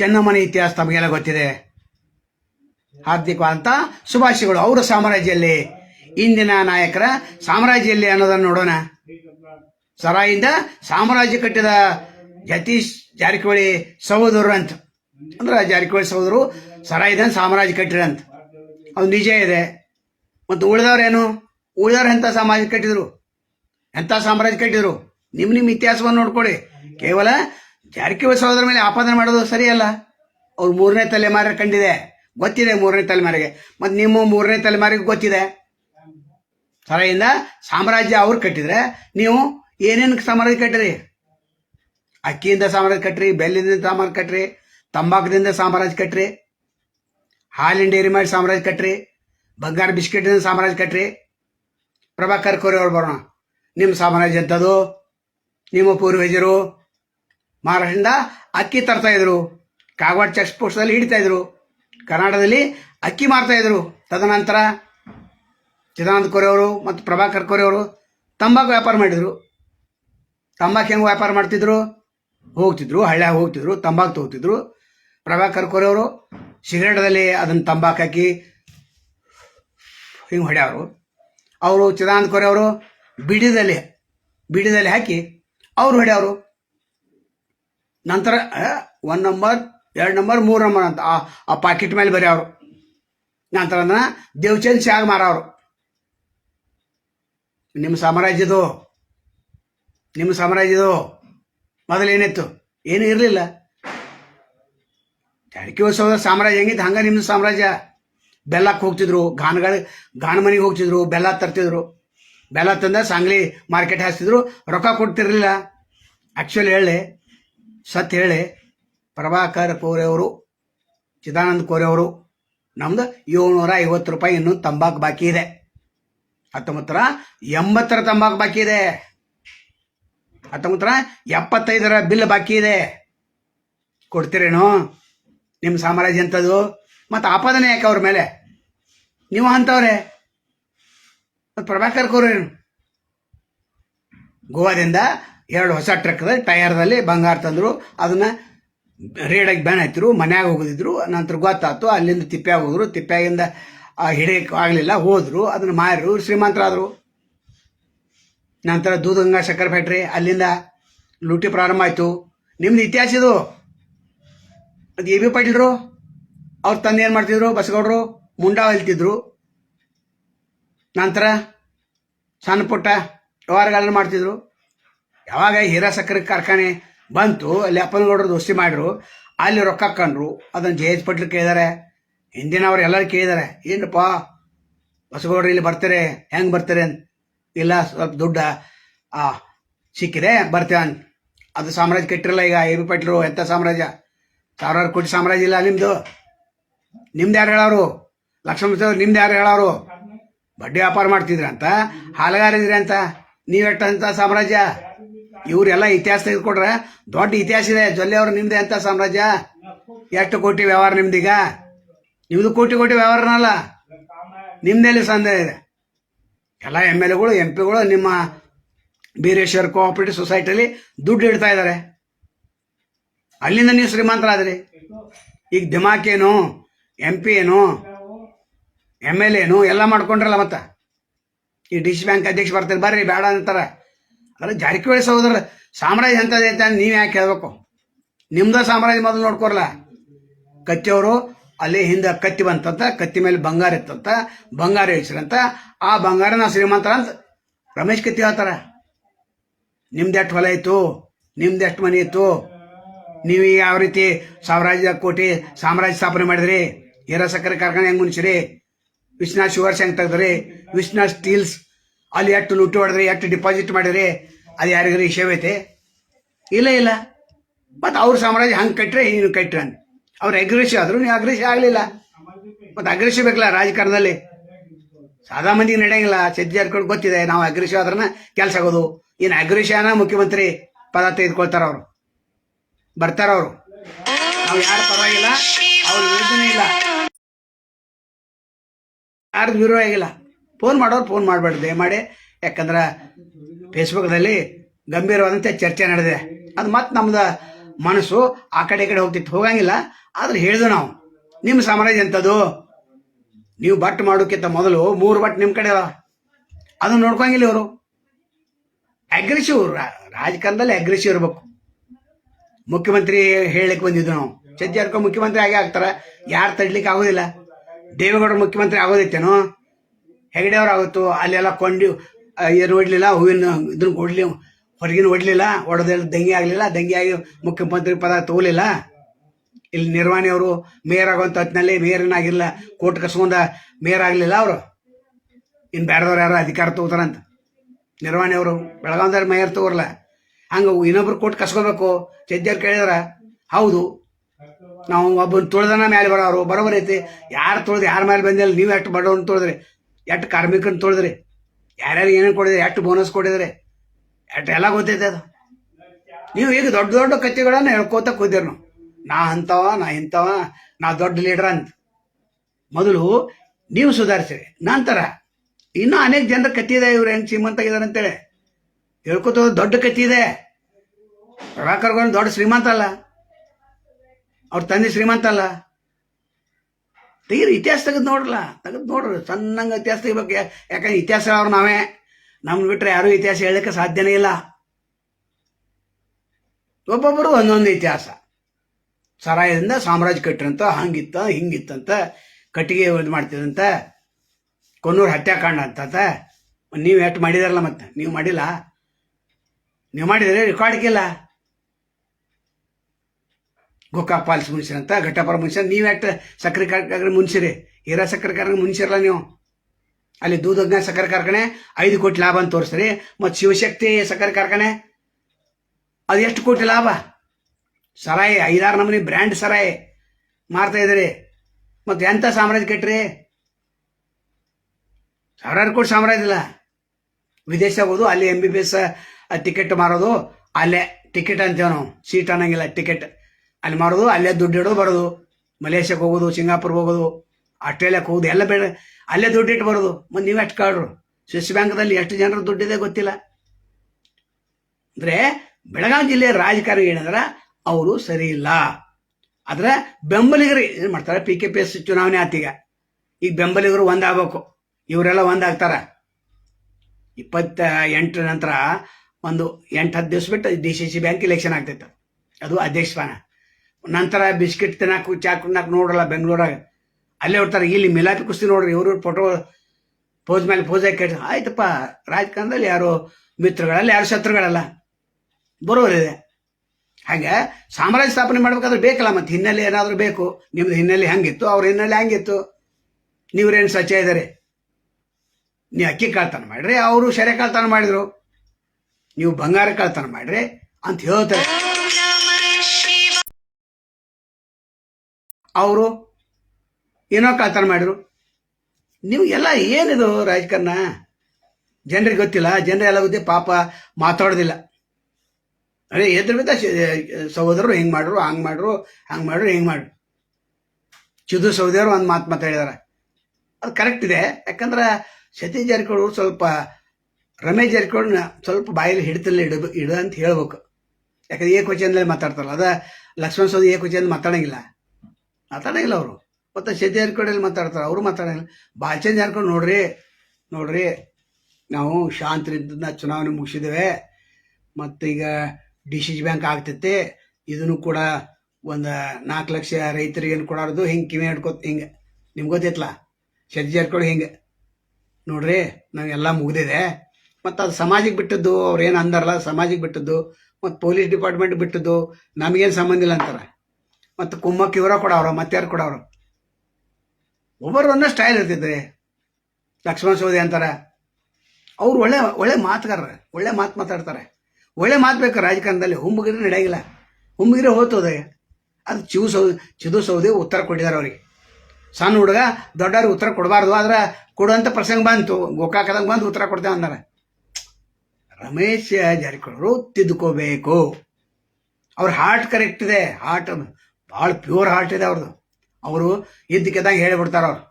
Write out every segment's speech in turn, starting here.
ಚೆನ್ನಮ್ಮನ ಇತಿಹಾಸ ತಮಗೆಲ್ಲ ಗೊತ್ತಿದೆ. ಹಾರ್ದಿಕವಾದಂತ ಶುಭಾಶಯಗಳು. ಅವರ ಸಾಮ್ರಾಜ್ಯದಲ್ಲಿ, ಇಂದಿನ ನಾಯಕರ ಸಾಮ್ರಾಜ್ಯದಲ್ಲಿ ಅನ್ನೋದನ್ನು ನೋಡೋಣ. ಸರಾಯಿಂದ ಸಾಮ್ರಾಜ್ಯ ಕಟ್ಟಿದ ಜತೀಶ್ ಜಾರಕಿಹೊಳಿ ಸಹೋದರು ಅಂತ. ಅಂದ್ರೆ ಜಾರಕಿಹೊಳಿ ಸಹೋದರು ಸರಾಯಿದ ಸಾಮ್ರಾಜ್ಯ ಕಟ್ಟಿರಂತ ಅದು ನಿಜ ಇದೆ. ಮತ್ತು ಉಳಿದವ್ರೇನು ಉಳಿದವ್ರು ಎಂಥ ಸಾಮ್ರಾಜ್ಯ ಕಟ್ಟಿದ್ರು? ಎಂಥ ಸಾಮ್ರಾಜ್ಯ ಕಟ್ಟಿದ್ರು? ನಿಮ್ಮ ನಿಮ್ಮ ಇತಿಹಾಸವನ್ನು ನೋಡ್ಕೊಳ್ಳಿ. ಕೇವಲ ಜಾರಕಿಹೊಳಿ ಸಹೋದರ ಮೇಲೆ ಆಪಾದನೆ ಮಾಡೋದು ಸರಿಯಲ್ಲ? ಅವ್ರು ಮೂರನೇ ತಲೆಮಾರಿಗೆ ಕಂಡಿದೆ. ಗೊತ್ತಿದೆ ಮೂರನೇ ತಲೆಮಾರಿಗೆ. ಮತ್ತು ನಿಮ್ಮ ಮೂರನೇ ತಲೆಮಾರಿಗೆ ಗೊತ್ತಿದೆ. ಸರಾಯಿಂದ ಸಾಮ್ರಾಜ್ಯ ಅವ್ರು ಕಟ್ಟಿದ್ರೆ ನೀವು ಏನೇನು ಸಾಮ್ರಾಜ್ಯ ಕಟ್ಟಿರಿ? ಅಕ್ಕಿಯಿಂದ ಸಾಮ್ರಾಜ್ಯ ಕಟ್ರಿ ಬೆಲ್ಲದಿಂದ ಸಾಮ್ರಾಜ್ಯ ಕಟ್ರಿ ತಂಬಾಕದಿಂದ ಸಾಮ್ರಾಜ್ಯ ಕಟ್ಟ್ರಿ, ಹಾಲಿನ ಡೈರಿ ಮಾಡಿ ಸಾಮ್ರಾಜ್ಯ ಕಟ್ರಿ ಬಂಗಾರ ಬಿಸ್ಕೆಟಿಂದ ಸಾಮ್ರಾಜ್ಯ ಕಟ್ರಿ ಪ್ರಭಾಕರ್ ಕೋರಿ ಅವ್ರು ಬರೋಣ. ನಿಮ್ಮ ಸಾಮ್ರಾಜ್ಯ ಎಂಥದ್ದು ನಿಮ್ಮ ಪೂರ್ವಜರು ಮಹಾರಾಷ್ಟ್ರದಿಂದ ಅಕ್ಕಿ ತರ್ತಾ ಇದ್ರು. ಕಾಗವಾಡ ಚೆಕ್ ಪೋಸ್ಟಲ್ಲಿ ಹಿಡಿತಾ ಇದ್ರು. ಕರ್ನಾಟಕದಲ್ಲಿ ಅಕ್ಕಿ ಮಾರ್ತಾ ಇದ್ರು. ತದನಂತರ ಚಿದಾನಂದ ಕೋರೆ ಅವರು ಮತ್ತು ಪ್ರಭಾಕರ್ ಕೋರೆ ಅವರು ತಂಬಾಕು ವ್ಯಾಪಾರ ಮಾಡಿದರು. ತಂಬಾಕು ಹೆಂಗೆ ವ್ಯಾಪಾರ ಮಾಡ್ತಿದ್ರು? ಹೋಗ್ತಿದ್ರು, ಹಳ್ಳ್ಯಾಗ ಹೋಗ್ತಿದ್ರು, ತಂಬಾಕು ತಗೋತಿದ್ರು. ಪ್ರಭಾಕರ್ ಕೋರೆ ಅವರು ಸಿಗರೇಟದಲ್ಲಿ ಅದನ್ನು ತಂಬಾಕು ಹಾಕಿ ಹಿಂಗೆ ಹೊಡ್ಯವರು. ಅವರು ಚಿದಾನಂದ ಕೋರೆ ಅವರು ಬಿಡಿದಲ್ಲಿ ಬಿಡಿದಲ್ಲಿ ಹಾಕಿ ಅವರು ಹೊಡ್ಯವರು. ನಂತರ ಒಂದು ನಂಬರ್ ಎರಡು ನಂಬರ್ ಮೂರು ನಂಬರ್ ಅಂತ. ಆ- ಪಾಕೆಟ್ ಮೇಲೆ ಬರೆಯವರು. ನಂತರ ಅದನ್ನ ದೇವಚಂದ್ ಶಾಗ್ ಮಾರವರು. ನಿಮ್ಮ ಸಾಮ್ರಾಜ್ಯದು ನಿಮ್ಮ ಸಾಮ್ರಾಜ್ಯದು ಮೊದಲೇನಿತ್ತು? ಏನು ಇರಲಿಲ್ಲ. ಜಾರಕಿಹೊಳಿ ಸಹೋದರ ಸಾಮ್ರಾಜ್ಯ ಹೆಂಗಿತ್ತು? ಹಂಗ ನಿಮ್ದು ಸಾಮ್ರಾಜ್ಯ? ಬೆಲ್ಲಕ್ಕೆ ಹೋಗ್ತಿದ್ರು, ಗಾನ್ಗಳು, ಗಾನ ಮನೆಗೆ ಹೋಗ್ತಿದ್ರು, ಬೆಲ್ಲ ತರ್ತಿದ್ರು. ಬೆಲ್ಲ ತಂದ ಸಾಂಗ್ಲಿ ಮಾರ್ಕೆಟ್ ಹಾಸ್ತಿದ್ರು. ರೊಕ್ಕ ಕೊಡ್ತಿರ್ಲಿಲ್ಲ. ಆ್ಯಕ್ಚುಲಿ ಹೇಳಿ ಸತ್ ಹೇಳಿ, ಪ್ರಭಾಕರ್ ಕೋರೆ ಅವರು ಚಿದಾನಂದ ಕೋರೆ ಅವರು ನಮ್ದು ಏಳ್ನೂರ ಐವತ್ತು ರೂಪಾಯಿ ಇನ್ನೂ ತಂಬಾಕು ಬಾಕಿ ಇದೆ. ಹತ್ತೊಂಬತ್ತರ ಎಂಬತ್ತರ ತಂಬಾಕು ಬಾಕಿ ಇದೆ. ಹತ್ತೊಂಬತ್ತರ ಎಪ್ಪತ್ತೈದರ ಬಿಲ್ ಬಾಕಿ ಇದೆ. ಕೊಡ್ತೀರೇನು? ನಿಮ್ಮ ಸಾಮ್ರಾಜ್ಯ ಅಂಥದ್ದು ಮತ್ತು ಆಪಾದನೆ ಯಾಕೆ ಅವ್ರ ಮೇಲೆ? ನೀವು ಅಂತವ್ರೆ ಮತ್ತು ಪ್ರಭಾಕರ್ ಕೋರೇನು ಗೋವಾದಿಂದ ಎರಡು ಹೊಸ ಟ್ರಕ್ದಲ್ಲಿ ಟಯರ್ದಲ್ಲಿ ಬಂಗಾರ ತಂದರು. ಅದನ್ನ ರೇಡಾಗಿ ಬ್ಯಾನ್ ಆಯ್ತಿರು ಮನ್ಯಾಗ ಹೋಗಿದ್ರು ನಂತರ ಗೊತ್ತಾಯ್ತು, ಅಲ್ಲಿಂದ ತಿಪ್ಪ್ಯಾಗ ಹೋದ್ರು. ತಿಪ್ಪ್ಯಾಗಿಂದ ಹಿಡಿಯಕ್ಕೆ ಆಗಲಿಲ್ಲ, ಹೋದ್ರು. ಅದನ್ನ ಮಾರು ಶ್ರೀಮಂತರಾದರು. ನಂತರ ದೂಧಗಂಗಾ ಸಕ್ಕರೆ ಫ್ಯಾಕ್ಟ್ರಿ ಅಲ್ಲಿಂದ ಲೂಟಿ ಪ್ರಾರಂಭ ಆಯಿತು. ನಿಮ್ದು ಇತಿಹಾಸ ಇದು? ಅದು ಎ ಬಿ ಪಾಟೀಲ್ರು? ಅವ್ರ ತಂದೆ ಏನು ಮಾಡ್ತಿದ್ರು? ಬಸಗೌಡರು? ಮುಂಡಾ ಹೊಲ್ತಿದ್ರು ನಂತರ ಸಣ್ಣ ಪುಟ್ಟ ವ್ಯವಹಾರಗಳನ್ನ ಮಾಡ್ತಿದ್ರು. ಯಾವಾಗ ಹೀರಾ ಸಕ್ಕರೆ ಕಾರ್ಖಾನೆ ಬಂತು, ಅಲ್ಲಿ ಅಪ್ಪನಗೌಡರು ದೋಸ್ತಿ ಮಾಡ್ರು ಅಲ್ಲಿ ರೊಕ್ಕ ಕಂಡ್ರು, ಅದನ್ನು ಜೆ ಎಚ್ ಪಟ್ಲು ಕೇಳಿದಾರೆ. ಹಿಂದಿನವ್ರು ಎಲ್ಲರೂ ಕೇಳಿದಾರೆ ಏನಪ್ಪ ಬಸಗೌಡ್ರು ಇಲ್ಲಿ ಬರ್ತಾರೆ, ಹೆಂಗೆ ಬರ್ತಾರೆ ಇಲ್ಲ, ಸ್ವಲ್ಪ ದುಡ್ಡ, ಆ, ಸಿಕ್ಕಿದೆ, ಬರ್ತೇವೆ ಅಂತ ಅದು ಸಾಮ್ರಾಜ್ಯ ಕೆಟ್ಟಿರಲ್ಲ ಈಗ, ಎ ಬಿ ಪಟ್ಲರು ಎಂಥ ಸಾಮ್ರಾಜ್ಯ? ಸಾವಿರಾರು ಕೋಟಿ ಸಾಮ್ರಾಜ್ಯ ಇಲ್ಲ ನಿಮ್ಮದು ನಿಮ್ದು ಯಾರು ಹೇಳೋರು? ಲಕ್ಷ್ಮಣ ನಿಮ್ದು ಯಾರು ಹೇಳೋರು? ಬಡ್ಡಿ ವ್ಯಾಪಾರ ಮಾಡ್ತಿದ್ರಿ ಅಂತ ಹಾಲಗಾರಿದ್ರಿ ಅಂತ ನೀವೆಟ್ಟಂತ ಸಾಮ್ರಾಜ್ಯ? ಇವರೆಲ್ಲ ಇತಿಹಾಸ ತೆಗೆದುಕೊಟ್ರೆ ದೊಡ್ಡ ಇತಿಹಾಸ ಇದೆ. ಜೊಲ್ಲೆ ಅವ್ರು ನಿಮ್ದೆ ಅಂತ ಸಾಮ್ರಾಜ್ಯ? ಎಷ್ಟು ಕೋಟಿ ವ್ಯವಹಾರ ನಿಮ್ದೀಗ? ನಿಮ್ದು ಕೋಟಿ ಕೋಟಿ ವ್ಯವಹಾರನಲ್ಲ. ನಿಮ್ದಲ್ಲಿ ಸಂದೇಹ ಇದೆ. ಎಲ್ಲ ಎಂ ಎಲ್ ಎಗಳು, ಎಂ ಪಿಗಳು, ನಿಮ್ಮ ಬೀರೇಶ್ವರ್ ಕೋಆಪರೇಟಿವ್ ಸೊಸೈಟಿಯಲ್ಲಿ ದುಡ್ಡು ಇಡ್ತಾ ಇದ್ದಾರೆ. ಅಲ್ಲಿಂದ ನೀವು ಶ್ರೀಮಂತರಾದ್ರಿ. ಈಗ ದಿಮಾಕ್ ಏನು, ಎಂ ಪಿ ಏನು ಎಂ ಎಲ್ ಏನು, ಎಲ್ಲ ಮಾಡ್ಕೊಂಡ್ರಲ್ಲ ಮತ್ತೆ. ಈ ಡಿಶ್ ಬ್ಯಾಂಕ್ ಅಧ್ಯಕ್ಷ ಬರ್ತಾರೆ. ಬರ್ರಿ, ಬೇಡ ಅಂತಾರೆ. ಅಲ್ಲ ಜಾರಕಿಹೊಳಿ ಸಹೋದರ, ಸಾಮ್ರಾಜ್ಯ ಎಂಥದ್ದು ಅಂತ ನೀವು ಯಾಕೆ ಹೇಳ್ಬೇಕು? ನಿಮ್ದ ಸಾಮ್ರಾಜ್ಯ ಮೊದಲು ನೋಡ್ಕೊರಲ್ಲ? ಕತ್ತಿಯವರು ಅಲ್ಲಿ ಹಿಂದೆ ಕತ್ತಿ ಬಂತಂತ, ಕತ್ತಿ ಮೇಲೆ ಬಂಗಾರ ಇತ್ತಂತ, ಬಂಗಾರ ಇಳಿಸ್ರಂತ, ಆ ಬಂಗಾರ ಶ್ರೀಮಂತ ಶ್ರೀಮಂತರ ಅಂತ ರಮೇಶ್ ಕತ್ತಿ ಹೇಳ್ತಾರ. ನಿಮ್ದು ಎಷ್ಟು ಹೊಲ ಇತ್ತು? ನಿಮ್ದು ಎಷ್ಟು ಮನೆ ಇತ್ತು? ನೀವು ಯಾವ ರೀತಿ ಸಾಮ್ರಾಜ್ಯ ಕೋಟಿ ಸಾಮ್ರಾಜ್ಯ ಸ್ಥಾಪನೆ ಮಾಡಿದ್ರಿ? ಹೀರಾ ಸಕ್ಕರೆ ಕಾರ್ಖಾನೆ ಹೆಂಗೆ ಮುನ್ಸಿರಿ? ವಿಶ್ವನಾಥ್ ಶುಗರ್ಸ್ ಹೆಂಗ್ ತೆಗ್ದ್ರಿ? ವಿಶ್ವನಾಥ್ ಸ್ಟೀಲ್ಸ್ ಅಲ್ಲಿ ಎಷ್ಟು ಲೂಟಿ ಹೊಡೆದ್ರಿ ಎಷ್ಟು ಡಿಪಾಸಿಟ್ ಮಾಡಿದ್ರಿ ಅದು ಯಾರಿಗಾರು ಐತೆ ಇಲ್ಲ ಇಲ್ಲ. ಮತ್ತು ಅವ್ರ ಸಾಮ್ರಾಜ್ಯ ಹಂಗೆ ಕಟ್ಟರೆ ನೀನು ಕಟ್ಟರೆ ಅಂತ ಅವ್ರು ಅಗ್ರೆಸಿವ್ ಆದ್ರು ನೀವು ಅಗ್ರೆಸಿವ್ ಆಗಲಿಲ್ಲ. ಮತ್ತು ಅಗ್ರೆಸಿವ್ ಬೇಕಲ್ಲ ರಾಜಕಾರಣದಲ್ಲಿ? ಸಾದಾ ಮಂದಿಗೆ ನಡೆಯಂಗಿಲ್ಲ. ಸಜ್ಜಿ ಹರ್ಕೊಂಡು ಗೊತ್ತಿದೆ, ನಾವು ಅಗ್ರೆಸಿವ್ ಆದ್ರನ ಕೆಲಸ ಆಗೋದು. ಇನ್ನು ಅಗ್ರೆಸಿವ್ನ ಮುಖ್ಯಮಂತ್ರಿ ಪದ ತೆಗೆದುಕೊಳ್ತಾರ ಅವರು? ಬರ್ತಾರ ಅವರು. ನಾವು ಯಾರು ಪರವಾಗಿಲ್ಲ, ಅವ್ರ ವಿರುದ್ಧನೇ ಇಲ್ಲ. ಯಾರ್ದು ವಿರೋಧ ಆಗಿಲ್ಲ. ಫೋನ್ ಮಾಡೋರು ಫೋನ್ ಮಾಡಬೇಡ್ರಿ ದಯಮಾಡಿ. ಯಾಕಂದ್ರೆ ಫೇಸ್ಬುಕ್ದಲ್ಲಿ ಗಂಭೀರವಾದಂಥ ಚರ್ಚೆ ನಡೆದಿದೆ. ಅದು ಮತ್ತೆ ನಮ್ದು ಮನಸ್ಸು ಆ ಕಡೆ ಕಡೆ ಹೋಗ್ತಿತ್ತು. ಹೋಗಂಗಿಲ್ಲ. ಆದ್ರೆ ಹೇಳಿದ್ವು ನಾವು ನಿಮ್ಮ ಸಾಮ್ರಾಜ್ಯ ಎಂಥದ್ದು ನೀವು ಬಟ್ ಮಾಡೋಕ್ಕಿಂತ ಮೊದಲು ಮೂರು ಬಟ್ ನಿಮ್ಮ ಕಡೆ ಅದನ್ನ ನೋಡ್ಕೊಂಗಿಲ್ಲ ಇವರು. ಅಗ್ರೆಸಿವ್, ರಾಜಕಾರಣದಲ್ಲಿ ಅಗ್ರೆಸಿವ್ ಇರ್ಬೇಕು. ಮುಖ್ಯಮಂತ್ರಿ ಹೇಳಲಿಕ್ಕೆ ಬಂದಿದ್ದು ನಾವು. ಚಜ್ಜಿ ಹರ್ಕೊಂಡು ಮುಖ್ಯಮಂತ್ರಿ ಆಗೇ ಆಗ್ತಾರ. ಯಾರು ತಡ್ಲಿಕ್ಕೆ ಆಗೋದಿಲ್ಲ. ದೇವೇಗೌಡ ಮುಖ್ಯಮಂತ್ರಿ ಆಗೋದೈತೇನೋ ಹೆಗಡೆ ಅವ್ರು ಆಗುತ್ತೋ ಅಲ್ಲೆಲ್ಲ ಕೊಂಡಿ ಏನು ಹೊಡ್ಲಿಲ್ಲ ಹೂವಿನ ಇದನ್ನ ಕೊಡ್ಲಿ ಹೊರಗಿನ ಹೊಡ್ಲಿಲ್ಲ ಹೊಡೆದೆಲ್ಲ ದಂಗೆ ಆಗಲಿಲ್ಲ, ದಂಗೆ ಆಗಿ ಮುಖ್ಯಮಂತ್ರಿ ಪದ ತಗೋಲಿಲ್ಲ ಇಲ್ಲಿ ನಿರ್ವಾಣಿ ಅವರು ಮೇಯರ್ ಆಗುವಂತ ಹೊತ್ತಿನಲ್ಲಿ ಮೇಯರ್ನಾಗಿಲ್ಲ, ಕೋರ್ಟ್ ಕಸ್ಕೊಂಡ ಮೇಯರ್ ಆಗಲಿಲ್ಲ ಅವರು. ಇನ್ನು ಬೇರೆದವ್ರು ಯಾರು ಅಧಿಕಾರ ತಗೋತಾರಂತ. ನಿರ್ವಾಣಿ ಅವರು ಬೆಳಗಾವಿ ಮೇಯರ್ ತಗೋರಲ್ಲ ಹಂಗೆ ಇನ್ನೊಬ್ರು ಕೊಟ್ಟು ಕಸ್ಕೋಬೇಕು, ಜಜ್ಜರ್ ಕೇಳಿದ್ರೆ, ಹೌದು, ನಾವು ಒಬ್ಬನ ತುಳ್ದನ ಮೇಲೆ ಬರೋರು ಬರೋಬರ್ ಐತಿ ಯಾರು ತುಳ್ದು ಯಾರ ಮೇಲೆ ಬಂದಿಲ್ಲ, ನೀವು ಎಷ್ಟು ಬಡವ್ರು ತುಳಿದ್ರಿ? ಎಷ್ಟು ಕಾರ್ಮಿಕನ ತೊಳೆದ್ರಿ? ಯಾರ್ಯಾರು ಏನೇನು ಕೊಡಿದ್ರಿ ಎಷ್ಟು ಬೋನಸ್ ಕೊಡಿದ್ರಿ? ಎಷ್ಟು ಎಲ್ಲ ಗೊತ್ತೈತೆ ಅದು. ನೀವು ಈಗ ದೊಡ್ಡ ದೊಡ್ಡ ಕಥೆಗಳನ್ನ ಹೇಳ್ಕೋತ ಕೂತಿರ್ ನಾವು. ನಾ ಅಂತವ ನಾ ಇಂಥವ, ನಾ ದೊಡ್ಡ ಲೀಡರ್ ಅಂತ ಮೊದಲು ನೀವು ಸುಧಾರಿಸಿರಿ. ನಂತರ ಇನ್ನೂ ಅನೇಕ ಜನರ ಕತ್ತಿ ಇದೆ, ಇವ್ರು ಹೆಂಗೆ ಶ್ರೀಮಂತ ಆಗಿದ್ದಾರೆ ಅಂತೇಳಿ. ಹೇಳ್ಕೊತ ದೊಡ್ಡ ಕತ್ತಿ ಇದೆ. ಪ್ರಭಾಕರ್ಗೊಂಡು ದೊಡ್ಡ ಶ್ರೀಮಂತ ಅಲ್ಲ. ಅವ್ರ ತಂದೆ ಶ್ರೀಮಂತ ಅಲ್ಲ. ತೆಗೀರಿ ಇತಿಹಾಸ ತೆಗೆದು ನೋಡ್ರಲ್ಲ, ತೆಗೆದು ನೋಡ್ರಿ, ಸಣ್ಣಂಗೆ ಇತಿಹಾಸ ತೆಗಿಬೇಕು. ಯಾಕಂದ್ರೆ ಇತಿಹಾಸ ಅವ್ರು ನಾವೇ. ನಮ್ಗೆ ಬಿಟ್ರೆ ಯಾರೂ ಇತಿಹಾಸ ಹೇಳಕ್ಕೆ ಸಾಧ್ಯನೇ ಇಲ್ಲ. ಒಬ್ಬೊಬ್ಬರು ಒಂದೊಂದು ಇತಿಹಾಸ. ಸರಾಯದಿಂದ ಸಾಮ್ರಾಜ್ಯ ಕಟ್ಟಿರಂತ, ಹಂಗಿತ್ತ, ಹಿಂಗಿತ್ತಂತ, ಕಟ್ಟಿಗೆ ಇದು ಮಾಡ್ತಿದಂತ ಕೊನ್ನೂರು ಹತ್ಯಾಕಾಂಡ ಅಂತ ನೀವು ಎಷ್ಟು ಮಾಡಿದಾರಲ್ಲ ಮತ್ತೆ? ನೀವು ಮಾಡಿಲ್ಲ? ನೀವು ಮಾಡಿದ್ರೆ ರೆಕಾರ್ಡ್ಗಿಲ್ಲ ಗೋಕಾಕ್ ಪಾಲ್ಸ್ ಮುನ್ಸಿರಂತ ಘಟ್ಟಪುರ ಮುನ್ಸಿರ ನೀವು ಯಾಕೆ ಸಕ್ಕರೆ ಕಾರ್ಖಾನೆ ಮುನ್ಸಿರಿ? ಹೀರಾ ಸಕ್ಕರೆ ಕಾರ್ಖಾನೆ ಮುನ್ಸಿರಲ್ಲ ನೀವು. ಅಲ್ಲಿ ದೂಧಜ್ಞ ಸಕ್ಕರೆ ಕಾರ್ಖಾನೆ, ಐದು ಕೋಟಿ ಲಾಭ ಅಂತ ತೋರಿಸ್ರಿ. ಮತ್ತು ಶಿವಶಕ್ತಿ ಸಕ್ಕರೆ ಕಾರ್ಖಾನೆ, ಅದು ಎಷ್ಟು ಕೋಟಿ ಲಾಭ? ಸರಾಯಿ, ಐದಾರು ನಮೂನಿ ಬ್ರ್ಯಾಂಡ್ ಸರಾಯಿ ಮಾರ್ತಾ ಇದ್ರಿ ಮತ್ತು ಎಂಥ ಸಾಮ್ರಾಜ್ಯ ಕಟ್ರಿ? ಸಾವಿರಾರು ಕೋಟಿ ಸಾಮ್ರಾಜ್ಯ ಇಲ್ಲ. ವಿದೇಶ ಹೋಗೋದು, ಅಲ್ಲಿ M B B S ticket ಮಾರೋದು, ಅಲ್ಲೇ ಟಿಕೆಟ್ ಅಂತೇವೆ ನಾವು. ಸೀಟ್ ಅನ್ನಂಗಿಲ್ಲ ಟಿಕೆಟ್ ಅಲ್ಲಿ ಮಾಡೋದು, ಅಲ್ಲೇ ದುಡ್ಡು ಇಡೋದು ಬರೋದು. ಮಲೇಷ್ಯಾಕ್ಕೆ ಹೋಗೋದು, ಸಿಂಗಾಪುರ್ಗೆ ಹೋಗೋದು, ಆಸ್ಟ್ರೇಲಿಯಾಕ್ಕೆ ಹೋಗೋದು, ಎಲ್ಲ ಬೇಡ ಅಲ್ಲೇ ದುಡ್ಡು ಇಟ್ಟು ಬರೋದು. ಮತ್ತು ನೀವು ಎಷ್ಟು ಕಾಡ್ರು ಸ್ವಿಸ್ ಬ್ಯಾಂಕ್ದಲ್ಲಿ ಎಷ್ಟು ಜನರ ದುಡ್ಡಿದೆ ಗೊತ್ತಿಲ್ಲ. ಅಂದರೆ ಬೆಳಗಾವಿ ಜಿಲ್ಲೆಯ ರಾಜಕಾರಣಿ ಏನಂದ್ರೆ, ಅವರು ಸರಿ ಇಲ್ಲ. ಆದ್ರೆ ಬೆಂಬಲಿಗರು ಏನು ಮಾಡ್ತಾರೆ? ಪಿ ಕೆ ಪಿ ಎಸ್ ಚುನಾವಣೆ ಆತೀಗ ಈಗ. ಬೆಂಬಲಿಗರು ಒಂದಾಗಬೇಕು ಇವರೆಲ್ಲ ಒಂದಾಗ್ತಾರೆ ಇಪ್ಪತ್ತ ಎಂಟರ ನಂತರ ಒಂದು ಎಂಟು ಹತ್ತು ದಿವಸ ಬಿಟ್ಟು D C C bank election ಆಗ್ತೈತೆ. ಅದು ಅಧ್ಯಕ್ಷ ಸ್ಥಾನ. ನಂತರ ಬಿಸ್ಕಿಟ್ ತಿನ್ನಕ್ಕೆ ಚಾ ಕುನ್ನಕ್ಕೆ ನೋಡ್ರಲ್ಲ ಬೆಂಗಳೂರಾಗ. ಅಲ್ಲೇ ಹೊರ್ತಾರೆ ಇಲ್ಲಿ ಮಿಲಾಪಿ ಕುಸ್ತಿ ನೋಡ್ರಿ, ಇವರು ಫೋಟೋ ಪೋಸ್ ಮೇಲೆ ಪೋಸ್ ಹಾಕಿ ಆಯ್ತಪ್ಪ, ರಾಜಕಾರಣದಲ್ಲಿ ಯಾರು ಮಿತ್ರಗಳಲ್ಲ, ಯಾರು ಶತ್ರುಗಳಲ್ಲ ಬರೋರಿದೆ ಹಾಗೆ ಸಾಮ್ರಾಜ್ಯ ಸ್ಥಾಪನೆ ಮಾಡ್ಬೇಕಾದ್ರೆ ಬೇಕಲ್ಲ, ಮತ್ತೆ ಹಿನ್ನೆಲೆ ಏನಾದರೂ ಬೇಕು. ನಿಮ್ದು ಹಿನ್ನೆಲೆ ಹೆಂಗಿತ್ತು, ಅವ್ರ ಹಿನ್ನೆಲೆ ಹೆಂಗಿತ್ತು? ನೀವ್ರೇನು ಸ್ವಚ್ಛ ಇದ್ದಾರೆ ನೀವು ಅಕ್ಕಿ ಕಳ್ತನ ಮಾಡ್ರಿ, ಅವರು ಶರೆ ಕಳ್ತನ ಮಾಡಿದ್ರು. ನೀವು ಬಂಗಾರ ಕಳ್ತನ ಮಾಡ್ರಿ ಅಂತ ಹೇಳ್ತಾರೆ. ಅವರು ಏನೋ ಕಳ್ತನ ಮಾಡಿದ್ರು. ನೀವು ಎಲ್ಲ ಏನಿದು ರಾಜಕಾರಣ? ಜನರಿಗೆ ಗೊತ್ತಿಲ್ಲ ಜನರೆಲ್ಲ ಗೊತ್ತಿ ಪಾಪ ಮಾತಾಡೋದಿಲ್ಲ. ಅದೇ ಎದ್ರ ಬಿದ್ದ ಸಹೋದರರು ಹಿಂಗೆ ಮಾಡ್ರು ಹಂಗೆ ಮಾಡ್ರು ಹಂಗೆ ಮಾಡ್ರು ಹಿಂಗೆ ಮಾಡ್ರು ಚಿದು ಸಹೋದರರು ಒಂದು ಮಾತು ಮಾತಾಡಿದಾರೆ ಅದು ಕರೆಕ್ಟ್ ಇದೆ. ಯಾಕಂದ್ರೆ ಸತೀಶ್ ಜಾರಕಿಹೊಳಿ ಸ್ವಲ್ಪ, ರಮೇಶ್ ಜಾರಕಿಹೊಳಿನ ಸ್ವಲ್ಪ ಬಾಯಲ್ಲಿ ಹಿಡಿತಲ್ಲಿ ಇಡ ಇಡ ಅಂತ ಹೇಳ್ಬೇಕು. ಯಾಕಂದ್ರೆ ಏಕವಚನದಲ್ಲಿ ಮಾತಾಡ್ತಾರಲ್ಲ, ಅದ ಲಕ್ಷ್ಮಣ ಸೌದಿ ಏಕವಚನ ಮಾತಾಡಂಗಿಲ್ಲ. ಮಾತಾಡಂಗಿಲ್ಲ ಅವರು. ಮತ್ತು ಶೆಟ್ಟಿ ಜಾರಕಿಹೊಳಿ ಮಾತಾಡ್ತಾರೆ, ಅವರು ಮಾತಾಡಂಗಿಲ್ಲ ಬಾಲ್ಚಂದ್ ಜಾರಕಿಹೊಳಿ ನೋಡ್ರಿ ನೋಡ್ರಿ, ನಾವು ಶಾಂತರಿದ್ದನ್ನ ಚುನಾವಣೆ ಮುಗಿಸಿದ್ದೇವೆ. ಮತ್ತು ಈಗ ಡಿ ಸಿ ಜಿ ಬ್ಯಾಂಕ್ ಆಗ್ತೈತೆ, ಇದನ್ನು ಕೂಡ ಒಂದು ನಾಲ್ಕು ಲಕ್ಷ ರೈತರಿಗೆ ಏನು ಕೊಡೋದು ಹಿಂಗೆ ಕಿವಿ ಹಿಡ್ಕೊತ, ಹಿಂಗೆ. ನಿಮ್ಗೆ ಗೊತ್ತೈತ್ಲ? ಶೆಟ್ಟಿ ಜಾರಕಿಹೊಳಿ ಹಿಂಗೆ. ನೋಡ್ರಿ ನಾವೆಲ್ಲ ಮುಗಿದಿದೆ. ಮತ್ತು ಅದು ಸಮಾಜಕ್ಕೆ ಬಿಟ್ಟದ್ದು, ಅವ್ರು ಏನು ಅಂದಾರಲ್ಲ ಸಮಾಜಕ್ಕೆ ಬಿಟ್ಟದ್ದು, ಮತ್ತು ಪೊಲೀಸ್ ಡಿಪಾರ್ಟ್ಮೆಂಟ್ ಬಿಟ್ಟದ್ದು, ನಮಗೇನು ಸಂಬಂಧ ಇಲ್ಲ ಅಂತಾರೆ. ಮತ್ತು ಕುಮ್ಮಕ್ಕೆ ಇವರ ಕೊಡವ್ರು ಮತ್ತಾರು ಕೊಡವ್ರು ಒಬ್ಬರು ಒಂದೇ ಸ್ಟೈಲ್ ಇರ್ತೈತೆ ಲಕ್ಷ್ಮಣ ಸೌದಿ ಅಂತಾರೆ. ಅವ್ರು ಒಳ್ಳೆ ಒಳ್ಳೆ ಮಾತುಗಾರರು, ಒಳ್ಳೆ ಮಾತು ಮಾತಾಡ್ತಾರೆ. ಒಳ್ಳೆ ಮಾತು ಬೇಕು ರಾಜಕಾರಣದಲ್ಲಿ, ಹುಂಬಗಿರಿ ನಡೆಯಂಗಿಲ್ಲ. ಹುಂಬಗಿರಿ ಹೋಗ್ತದೆ ಅದು ಚಿವು ಸೌ ಚಿದು ಸೌದಿ ಉತ್ತರ ಕೊಟ್ಟಿದ್ದಾರೆ ಅವ್ರಿಗೆ. ಸಣ್ಣ ಹುಡುಗ, ದೊಡ್ಡವ್ರಿಗೆ ಉತ್ತರ ಕೊಡಬಾರ್ದು, ಆದ್ರೆ ಕೊಡುವಂಥ ಪ್ರಸಂಗ ಬಂತು. ಗೋಕಾಕದಂಗೆ ಬಂದು ಉತ್ತರ ಕೊಡ್ತೇವೆ ಅಂತಾರೆ ರಮೇಶ್ ಜಾರಕಿಹೊಳಿ ತಿದ್ದುಕೋಬೇಕು ಅವ್ರ ಹಾರ್ಟ್ ಕರೆಕ್ಟ್ ಇದೆ. ಹಾರ್ಟ್ ಭಾಳ ಪ್ಯೂರ್ ಹಾರ್ಟ್ ಇದೆ ಅವ್ರದ್ದು ಅವರು ಇದ್ದಕ್ಕಿದ್ದಂಗೆ ಹೇಳಿಬಿಡ್ತಾರೆ ಅವ್ರು.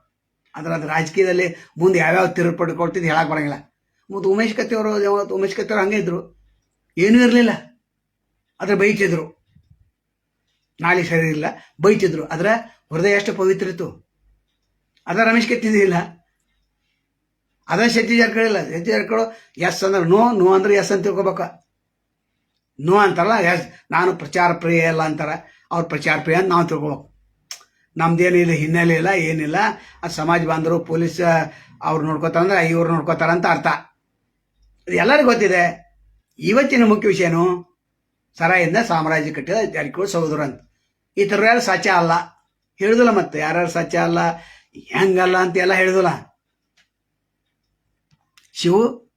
ಆದ್ರೆ ಅದು ರಾಜಕೀಯದಲ್ಲಿ ಮುಂದೆ ಯಾವ್ಯಾವ ತಿರುಪಡಿ ಕೊಡ್ತಿದ್ದು ಹೇಳಕ್ಕೆ ಬರಂಗಿಲ್ಲ. ಮತ್ತು ಉಮೇಶ್ ಕತ್ತಿ ಅವರು ಯಾವತ್ತು ಉಮೇಶ್ ಕತ್ತಿ ಹಂಗೆ ಇದ್ರು. ಏನೂ ಇರಲಿಲ್ಲ. ಆದ್ರೆ ಬೈತಿದ್ರು. ನಾಳೆ ಸರಿ ಇಲ್ಲ, ಬೈತಿದ್ರು. ಆದ್ರೆ ಹೃದಯ ಎಷ್ಟು ಪವಿತ್ರ ಇತ್ತು. ಅದ ರಮೇಶ್ ಕತ್ತಿದಿಲ್ಲ ಅದ ಶೆಟ್ಟಿ ಜಾರ್ಕಳ ಇಲ್ಲ. ಶೆಟ್ಟಿ ಜಾರ್ಕಳು ಎಸ್ ಅಂದ್ರೆ ನೋ ನೋ ಅಂದ್ರೆ ಎಸ್ ಅಂತ ತಿಳ್ಕೊಬೇಕು. ನೋ ಅಂತಾರಲ್ಲ, ಎಸ್, ನಾನು ಪ್ರಚಾರ ಪ್ರಿಯ ಇಲ್ಲ ಅಂತಾರ. ಅವ್ರ ಪ್ರಚಾರ ಪ್ರಿಯ ನಾವು ತಿಳ್ಕೊಬೇಕು ನಮ್ದೇನಿಲ್ಲ ಹಿನ್ನೆಲೆ ಇಲ್ಲ ಏನಿಲ್ಲ. ಆ ಸಮಾಜ ಬಾಂಧವರು, ಪೊಲೀಸ್ ಅವ್ರು ನೋಡ್ಕೋತಾರಂದ್ರೆ ಇವ್ರು ನೋಡ್ಕೋತಾರಂತ ಅರ್ಥ. ಎಲ್ಲರಿಗೂ ಗೊತ್ತಿದೆ. ಇವತ್ತಿನ ಮುಖ್ಯ ವಿಷಯನು ಸರಾಯಿಂದ ಸಾಮ್ರಾಜ್ಯ ಕಟ್ಟಿದ ಜಾರಕಿಹೊಳಿ ಸಹೋದರ ಅಂತ. ಈ ಥರ ಯಾರು ಸತ್ಯ ಅಲ್ಲ. ಹೇಳುದಿಲ್ಲ ಮತ್ತೆ. ಯಾರ್ಯಾರು ಸತ್ಯ ಅಲ್ಲ? ಹೆಂಗಲ್ಲ ಅಂತ ಎಲ್ಲ ಹೇಳುದಿಲ್ಲ. ಶಿವು,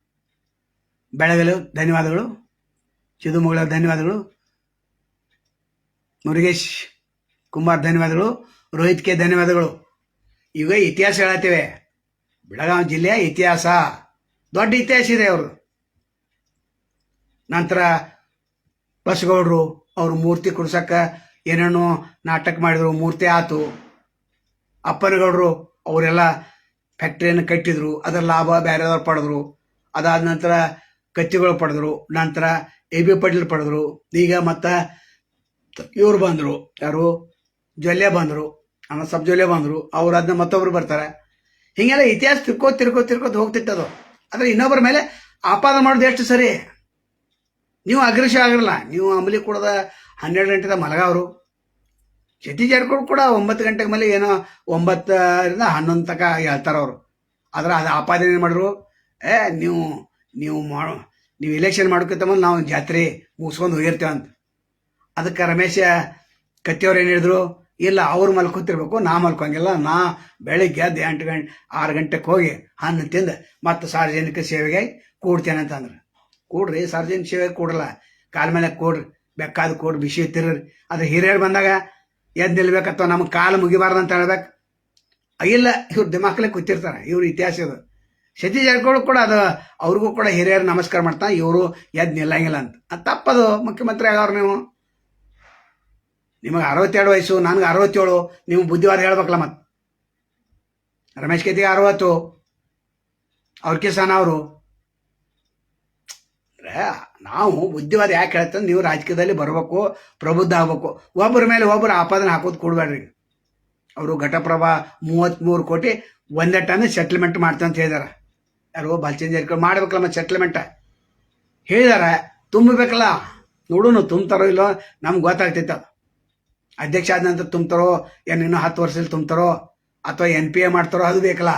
ಬೆಳಗಲು ಧನ್ಯವಾದಗಳು. ಚಿದುಮಗಳ ಧನ್ಯವಾದಗಳು. ಮುರುಗೇಶ್ ಕುಮಾರ್ ಧನ್ಯವಾದಗಳು. ರೋಹಿತ್ ಕೆ ಧನ್ಯವಾದಗಳು. ಈಗ ಇತಿಹಾಸ ಹೇಳತ್ತೇವೆ. ಬೆಳಗಾವಿ ಜಿಲ್ಲೆಯ ಇತಿಹಾಸ. ದೊಡ್ಡ ಇತಿಹಾಸ ಇದೆ ಅವರು ನಂತರ ಬಸಗೌಡರು ಅವರು ಮೂರ್ತಿ ಕುಡ್ಸಕ್ಕ ಏನೇನೋ ನಾಟಕ ಮಾಡಿದ್ರು, ಮೂರ್ತಿ ಆತು. ಅಪ್ಪನಗೌಡರು ಅವರೆಲ್ಲ ಫ್ಯಾಕ್ಟ್ರಿಯನ್ನು ಕಟ್ಟಿದ್ರು, ಅದರ ಲಾಭ ಬೇರೆದವ್ರು ಪಡೆದ್ರು. ಅದಾದ ನಂತರ ಕತ್ತಿಗಳು ಪಡೆದ್ರು, ನಂತರ ಎ ಬಿ ಪಟೇಲ್ ಪಡೆದ್ರು. ಈಗ ಮತ್ತು ಇವ್ರು ಬಂದರು, ಯಾರು? ಜೊಲ್ಲೆ ಬಂದರು ಅಣ್ಣ ಸಬ್ ಜೊಲ್ಲೆ ಬಂದರು, ಅವ್ರು ಅದನ್ನ ಮತ್ತೊಬ್ರು ಬರ್ತಾರೆ. ಹೀಗೆಲ್ಲ ಇತಿಹಾಸ ತಿರ್ಕೋ ತಿರ್ಕೋ ತಿರ್ಕೋತ ಹೋಗ್ತಿತ್ತದು ಆದರೆ ಇನ್ನೊಬ್ಬರ ಮೇಲೆ ಆಪಾದ ಮಾಡೋದು ಎಷ್ಟು ಸರಿ? ನೀವು ಅಗ್ರಶ ಆಗಿರಲ್ಲ ನೀವು ಅಂಬಲಿ ಕೂಡದ ಹನ್ನೆರಡು ಗಂಟೆದ ಮಲಗವರು ಶೆಟ್ಟಿ ಜಾರ್ಕೊಂಡು ಕೂಡ ಒಂಬತ್ತು ಗಂಟೆಗೆ ಮೇಲೆ ಏನೋ ಒಂಬತ್ತರಿಂದ ಹನ್ನೊಂದು ತನಕ ಹೇಳ್ತಾರೆ ಅವರು. ಆದ್ರೆ ಅದು ಆಪಾದನೆ ಮಾಡಿದ್ರು ಏ, ನೀವು ನೀವು ಮಾಡೋ ನೀವು ಇಲೆಕ್ಷನ್ ಮಾಡ್ಕೊತ ನಾವು ಜಾತ್ರೆ ಮುಗಿಸ್ಕೊಂಡು ಹೋಗಿರ್ತೇವೆ ಅಂತ ಅದಕ್ಕೆ ರಮೇಶ ಕತ್ತಿಯವ್ರು ಏನು ಹೇಳಿದ್ರು, ಇಲ್ಲ, ಅವ್ರು ಮಲ್ಕೊತಿರ್ಬೇಕು ನಾ ಮಲ್ಕೊಂಗಿಲ್ಲ ನಾ ಬೆಳಿಗ್ಗೆ ಎದ್ದು ಎಂಟು ಗಂಟೆ, ಆರು ಗಂಟೆಗೆ ಹೋಗಿ ಹಣ್ಣು ತಿಂದು ಮತ್ತು ಸಾರ್ವಜನಿಕ ಸೇವೆಗೆ ಕೂಡ್ತೇನೆ ಅಂತಂದ್ರೆ. ಕೂಡ್ರಿ, ಸಾರ್ವಜನಿಕ ಸೇವೆಗೆ ಕೂಡಲ್ಲ, ಕಾಲ ಮೇಲೆ ಕೂಡ್ರಿ ಬೇಕಾದ ಕೂಡ್ ಬಿಸಿ ತಿರ್ರಿ. ಅದು ಹಿರಿಯರು ಬಂದಾಗ ಎದ್ದು ನಿಲ್ಬೇಕಾತವ ನಮ್ಗೆ ಕಾಲು ಮುಗಿಬಾರ್ದು ಅಂತ ಹೇಳ್ಬೇಕು. ಇಲ್ಲ, ಇವ್ರು ದಿಮಾಕ್ಲೆ ಕೂತಿರ್ತಾರೆ, ಇವ್ರ ಇತಿಹಾಸ ಇದು. ಸತಿ ಜಾರಕಿಹೊಳಿ ಕೂಡ ಅದು, ಅವ್ರಿಗೂ ಕೂಡ ಹಿರಿಯರು ನಮಸ್ಕಾರ ಮಾಡ್ತಾನೆ, ಇವರು ಎದ್ದು ನಿಲ್ಲಂಗಿಲ್ಲ ಅಂತ. ತಪ್ಪದು ಮುಖ್ಯಮಂತ್ರಿ ಆಗವ್ರು ನೀವು. ನಿಮಗೆ ಅರವತ್ತೆರಡು ವಯಸ್ಸು, ನನಗೆ ಅರವತ್ತೇಳು, ನೀವು ಬುದ್ಧಿವಾರ ಹೇಳ್ಬೇಕಲ್ಲ ಮತ್ತೆ ರಮೇಶ್ ಕೇತಿಗೆ ಅರವತ್ತು ಅವ್ರ ಕಿಸಾನ ಅವರು. ಅಂದ್ರೆ ನಾವು ಬುದ್ಧಿವಾದ ಯಾಕೆ ಹೇಳ್ತಂದ್ರೆ ನೀವು ರಾಜಕೀಯದಲ್ಲಿ ಬರಬೇಕು, ಪ್ರಬುದ್ಧ ಆಗ್ಬೇಕು. ಒಬ್ಬರ ಮೇಲೆ ಒಬ್ಬರು ಆಪಾದನೆ ಹಾಕೋದು ಕೊಡಬೇಡ್ರಿ. ಅವರು ಘಟಪ್ರಭಾ ಮೂವತ್ತ್ಮೂರು ಕೋಟಿ ಒಂದೇ ಟನ್ ಸೆಟ್ಲ್ಮೆಂಟ್ ಮಾಡ್ತಾ ಅಂತ ಹೇಳಿದಾರೆ. ಯಾರು ಬಾಲ್ಚಂದ್ ಚೇಂಜ್ ಮಾಡ್ಬೇಕಲ್ಲ ಮತ್ತೆ ಸೆಟ್ಲ್ಮೆಂಟ್ ಹೇಳಿದಾರೆ, ತುಂಬಬೇಕಲ್ಲ. ನೋಡೋಣ ತುಂಬ್ತಾರೋ ಇಲ್ಲೋ ನಮ್ಗೆ ಗೊತ್ತಾಗ್ತೈತೆ ಅಧ್ಯಕ್ಷ ಆದ ನಂತರ ತುಂಬ್ತಾರೋ, ಏನು ಇನ್ನೂ ಹತ್ತು ವರ್ಷದಲ್ಲಿ ತುಂಬ್ತಾರೋ, ಅಥವಾ ಎನ್ ಪಿ ಎ ಮಾಡ್ತಾರೋ, ಅದು ಬೇಕಲ್ಲ.